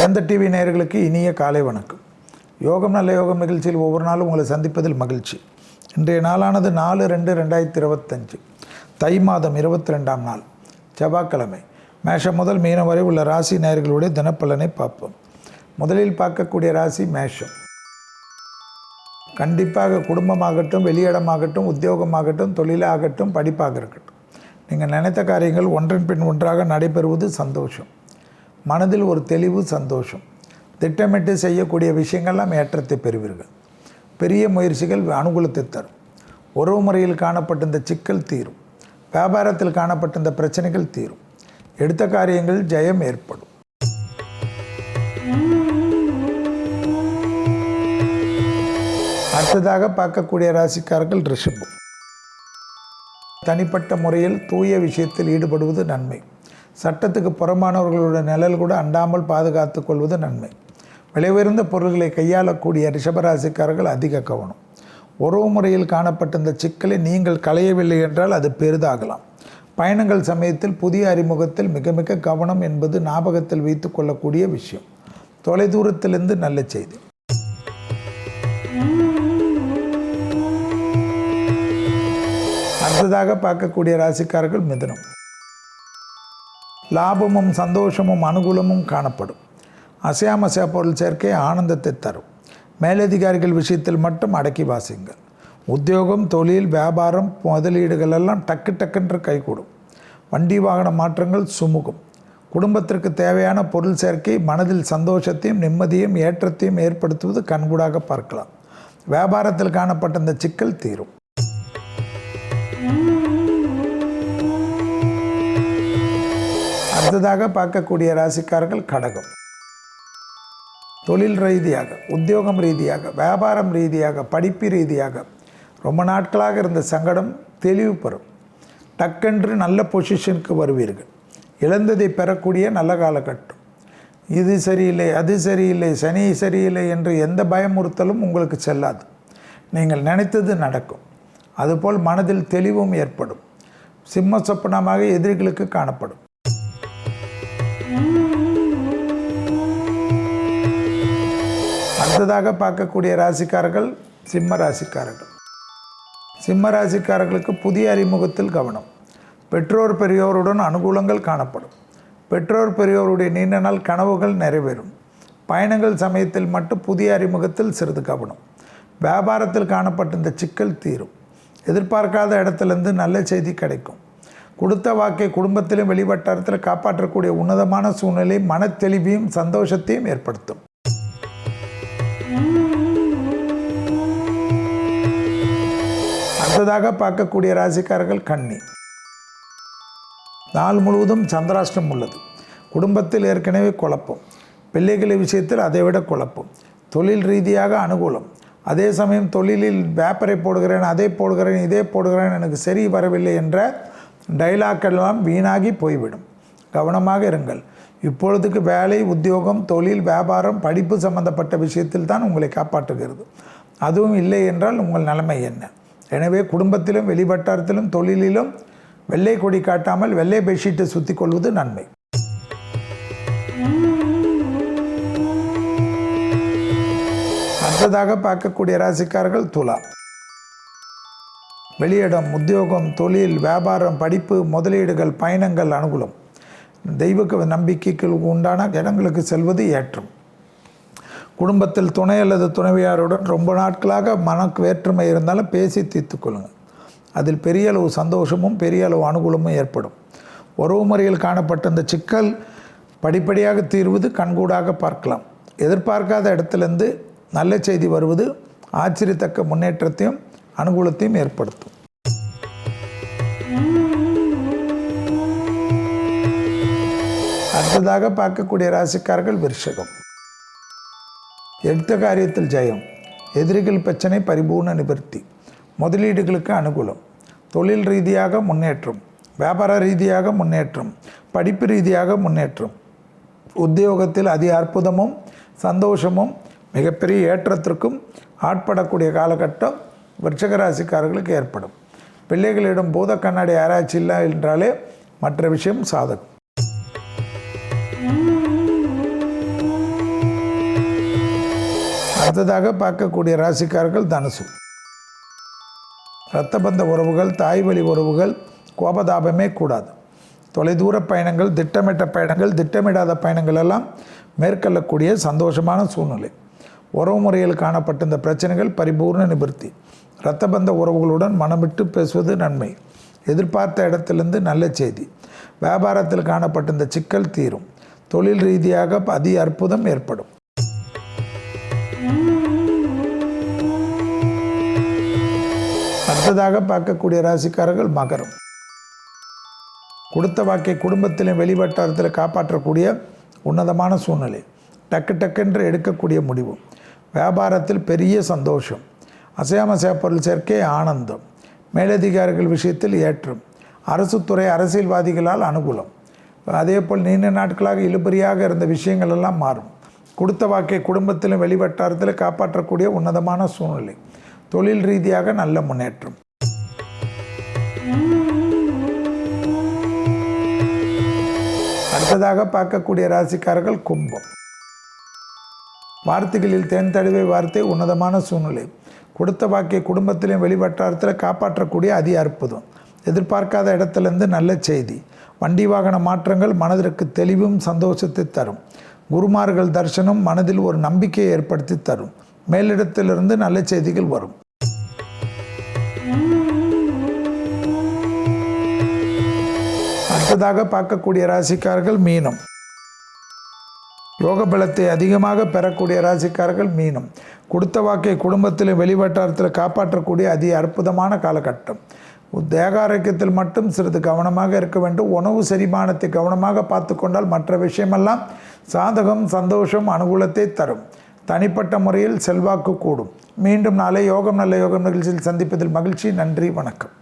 வேந்த TV நேயர்களுக்கு இனிய காலை வணக்கம். யோகம் நல்ல யோகம் நிகழ்ச்சியில் ஒவ்வொரு நாளும் உங்களை சந்திப்பதில் மகிழ்ச்சி. இன்றைய நாளானது நாலு ரெண்டு ரெண்டாயிரத்தி இருபத்தஞ்சு. தை மாதம் இருபத்தி ரெண்டாம் நாள். செவ்வாய்க்கிழமை. மேஷம் முதல் மீனம் வரை உள்ள ராசி நேயர்களுடைய தினப்பலனை பார்ப்போம். முதலில் பார்க்கக்கூடிய ராசி மேஷம். கண்டிப்பாக குடும்பமாகட்டும் வெளியிடமாகட்டும் உத்தியோகமாகட்டும் தொழிலாகட்டும் படிப்பாக இருக்கட்டும். நீங்கள் நினைத்த காரியங்கள் ஒன்றன் பின் ஒன்றாக நடைபெறுவது சந்தோஷம். மனதில் ஒரு தெளிவு சந்தோஷம். திட்டமிட்டு செய்யக்கூடிய விஷயங்கள்லாம் ஏற்றத்தை பெறுவீர்கள். பெரிய முயற்சிகள் அனுகூலத்தை தரும். உறவு முறையில் காணப்பட்ட இந்த சிக்கல் தீரும். வியாபாரத்தில் காணப்பட்ட இந்த பிரச்சனைகள் தீரும். எடுத்த காரியங்கள் ஜெயம் ஏற்படும். அடுத்ததாக பார்க்கக்கூடிய ராசிக்காரர்கள் ரிஷபம். தனிப்பட்ட முறையில் தூய விஷயத்தில் ஈடுபடுவது நன்மை. சட்டத்துக்கு புறமானவர்களுடைய நிழல் கூட அண்டாமல் பாதுகாத்து கொள்வது நன்மை. விலை உயர்ந்த பொருள்களை கையாளக்கூடிய ரிஷபராசிக்காரர்கள் அதிக கவனம். உறவு முறையில் காணப்பட்ட இந்த சிக்கலை நீங்கள் களையவில்லை என்றால் அது பெரிதாகலாம். பயணங்கள் சமயத்தில் புதிய அறிமுகத்தில் மிக மிக கவனம் என்பது ஞாபகத்தில் வைத்து கொள்ளக்கூடிய விஷயம். தொலைதூரத்திலிருந்து நல்ல செய்தி. அடுத்ததாக பார்க்கக்கூடிய ராசிக்காரர்கள் மிதனம். லாபமும் சந்தோஷமும் அனுகூலமும் காணப்படும். அசையாமசையா பொருள் சேர்க்கை ஆனந்தத்தை தரும். மேலதிகாரிகள் விஷயத்தில் மட்டும் அடக்கி வாசிங்கள். உத்தியோகம் தொழில் வியாபாரம் முதலீடுகள் எல்லாம் டக்கு டக்குன்று கைகூடும். வண்டி வாகன மாற்றங்கள் சுமூகம். குடும்பத்திற்கு தேவையான பொருள் சேர்க்கை மனதில் சந்தோஷத்தையும் நிம்மதியும் ஏற்றத்தையும் ஏற்படுத்துவது கண்கூடாக பார்க்கலாம். வியாபாரத்தில் காணப்பட்ட இந்த சிக்கல் தீரும். அடுத்ததாக பார்க்கக்கூடிய ராசிக்காரர்கள் கடகம். தொழில் ரீதியாக உத்தியோகம் ரீதியாக வியாபாரம் ரீதியாக படிப்பு ரீதியாக ரொம்ப நாட்களாக இருந்த சங்கடம் தெளிவு பெறும். டக்கென்று நல்ல பொசிஷனுக்கு வருவீர்கள். இழந்ததை பெறக்கூடிய நல்ல காலகட்டம். இது சரியில்லை அது சரியில்லை சனி சரியில்லை என்று எந்த பயமுறுத்தலும் உங்களுக்கு செல்லாது. நீங்கள் நினைத்தது நடக்கும். அதுபோல் மனதில் தெளிவும் ஏற்படும். சிம்ம சொப்பனமாக எதிரிகளுக்கு காணப்படும். அடுத்ததாக பார்க்கக்கூடிய ராசிக்காரர்கள் சிம்ம ராசிக்காரர்கள். சிம்ம ராசிக்காரர்களுக்கு புதிய அறிமுகத்தில் கவனம். பெற்றோர் பெரியோருடன் அனுகூலங்கள் காணப்படும். பெற்றோர் பெரியோருடைய நீண்ட நாள் கனவுகள் நிறைவேறும். பயணங்கள் சமயத்தில் மட்டும் புதிய அறிமுகத்தில் சிறிது கவனம். வியாபாரத்தில் காணப்பட்ட இந்த சிக்கல் தீரும். எதிர்பார்க்காத இடத்துலேருந்து நல்ல செய்தி கிடைக்கும். கொடுத்த வாக்கை குடும்பத்திலும் வெளிவட்டாரத்தில் காப்பாற்றக்கூடிய உன்னதமான சூழ்நிலை மனத்தெளிவையும் சந்தோஷத்தையும் ஏற்படுத்தும். அடுத்ததாக பார்க்கக்கூடிய ராசிக்காரர்கள் கண்ணி நாள் முழுவதும் சந்திராஷ்டம் உள்ளது. குடும்பத்தில் ஏற்கனவே குழப்பம். பிள்ளைகளை விஷயத்தில் அதை விட குழப்பம். தொழில் ரீதியாக அனுகூலம். அதே சமயம் தொழிலில் பேப்பரை போடுகிறேன் அதை போடுகிறேன் இதே போடுகிறேன் எனக்கு சரி வரவில்லை என்ற டைலாக்கெல்லாம் வீணாகி போய்விடும். கவனமாக இருங்கள். இப்பொழுதுக்கு வேலை உத்தியோகம் தொழில் வியாபாரம் படிப்பு சம்பந்தப்பட்ட விஷயத்தில் தான் உங்களை காப்பாற்றுகிறது. அதுவும் இல்லை என்றால் உங்கள் நிலைமை என்ன? எனவே குடும்பத்திலும் வெளிவட்டாரத்திலும் தொழிலிலும் வெள்ளை கொடி காட்டாமல் வெள்ளை பெட்ஷீட்டை சுற்றி கொள்வது நன்மை. அடுத்ததாக பார்க்கக்கூடிய ராசிக்காரர்கள் துலா. வெளியிடம் உத்தியோகம் தொழில் வியாபாரம் படிப்பு முதலீடுகள் பயணங்கள் அனுகூலம். தெய்வ நம்பிக்கைக்கு உண்டான இடங்களுக்கு செல்வது ஏற்றம். குடும்பத்தில் துணை அல்லது துணைவியாருடன் ரொம்ப நாட்களாக மனக்கு வேற்றுமை இருந்தாலும் பேசி தீர்த்து கொள்ளுங்கள். அதில் பெரிய அளவு சந்தோஷமும் பெரிய அளவு அனுகூலமும் ஏற்படும். உறவு முறையில் காணப்பட்ட இந்த சிக்கல் படிப்படியாக தீர்வது கண்கூடாக பார்க்கலாம். எதிர்பார்க்காத இடத்துலேருந்து நல்ல செய்தி வருவது ஆச்சரியத்தக்க முன்னேற்றத்தையும் அனுகூலத்தையும் ஏற்படுத்தும். அடுத்ததாக பார்க்கக்கூடிய ராசிக்காரர்கள் விருஷகம். எடுத்த காரியத்தில் ஜெயம் எதிரிகள் பிரச்சனை பரிபூர்ண நிவர்த்தி முதலீடுகளுக்கு அனுகூலம் தொழில் ரீதியாக முன்னேற்றம் வியாபார ரீதியாக முன்னேற்றம் படிப்பு ரீதியாக முன்னேற்றம் உத்தியோகத்தில் அதி அற்புதமும் சந்தோஷமும் மிகப்பெரிய ஏற்றத்திற்கும் ஆட்படக்கூடிய காலகட்டம் விருட்சகராசிக்காரர்களுக்கு ஏற்படும். பிள்ளைகளிடம் பூத கண்ணாடி ஆராய்ச்சி இல்லை என்றாலே மற்ற விஷயம் சாதகம். அடுத்ததாக பார்க்கக்கூடிய ராசிக்காரர்கள் தனுசு. இரத்தபந்த உறவுகள் தாய்வழி உறவுகள் கோபதாபமே கூடாது. தொலைதூர பயணங்கள் திட்டமிட்ட பயணங்கள் திட்டமிடாத பயணங்கள் எல்லாம் மேற்கொள்ளக்கூடிய சந்தோஷமான சூழ்நிலை. உறவு முறையில் காணப்பட்ட இந்த பிரச்சனைகள் பரிபூர்ண நிவர்த்தி. இரத்தபந்த உறவுகளுடன் மனமிட்டு பேசுவது நன்மை. எதிர்பார்த்த இடத்திலிருந்து நல்ல செய்தி. வியாபாரத்தில் காணப்பட்ட இந்த சிக்கல் தீரும். தொழில் ரீதியாக அதி அற்புதம் ஏற்படும். அடுத்ததாக பார்க்கக்கூடிய ராசிக்காரர்கள் மகரம். கொடுத்த வாக்கை குடும்பத்திலும் வெளிவட்டாரத்தில் காப்பாற்றக்கூடிய உன்னதமான சூழ்நிலை. டக்கு டக்குன்று எடுக்கக்கூடிய முடிவு. வியாபாரத்தில் பெரிய சந்தோஷம். அசையாமசையா பொருள் சேர்க்கை ஆனந்தம். மேலதிகாரிகள் விஷயத்தில் ஏற்றம். அரசு துறை அரசியல்வாதிகளால் அனுகூலம். அதே போல் நீண்ட நாட்களாக இழுபறியாக இருந்த விஷயங்கள் எல்லாம் மாறும். கொடுத்த வாக்கை குடும்பத்திலும் வெளிவட்டாரத்தில் காப்பாற்றக்கூடிய உன்னதமான சூழ்நிலை. தொழில் ரீதியாக நல்ல முன்னேற்றம். அடுத்ததாக பார்க்கக்கூடிய ராசிக்காரர்கள் கும்பம். வார்த்தைகளில் தேன் தடுவை வார்த்தை உன்னதமான சூழ்நிலை. கொடுத்த வாக்கிய குடும்பத்திலும் வெளிவட்டாரத்தில் காப்பாற்றக்கூடிய அதி அற்புதம். எதிர்பார்க்காத இடத்துலேருந்து நல்ல செய்தி. வண்டி வாகன மாற்றங்கள் மனதிற்கு தெளிவும் சந்தோஷத்தை தரும். குருமார்கள் தரிசனம் மனதில் ஒரு நம்பிக்கையை ஏற்படுத்தி தரும். மேலிடத்திலிருந்து நல்ல செய்திகள் வரும். அடுத்ததாக பார்க்கக்கூடிய ராசிக்காரர்கள் மீனம். யோக பலத்தை அதிகமாக பெறக்கூடிய ராசிக்காரர்கள் மீனம். கொடுத்த வாக்கை குடும்பத்தில் வெளிவட்டாரத்தில் காப்பாற்றக்கூடிய அதி அற்புதமான காலகட்டம். தேக ஆரோக்கியத்தில் மட்டும் சிறிது கவனமாக இருக்க வேண்டும். உணவு செரிமானத்தை கவனமாக பார்த்து கொண்டால் மற்ற விஷயமெல்லாம் சாதகம் சந்தோஷம் அனுகூலத்தை தரும். தனிப்பட்ட முறையில் செல்வாக்கு கூடும். மீண்டும் நாளை யோகம் நல்ல யோகம் நிகழ்ச்சியில் சந்திப்பதில் மகிழ்ச்சி. நன்றி. வணக்கம்.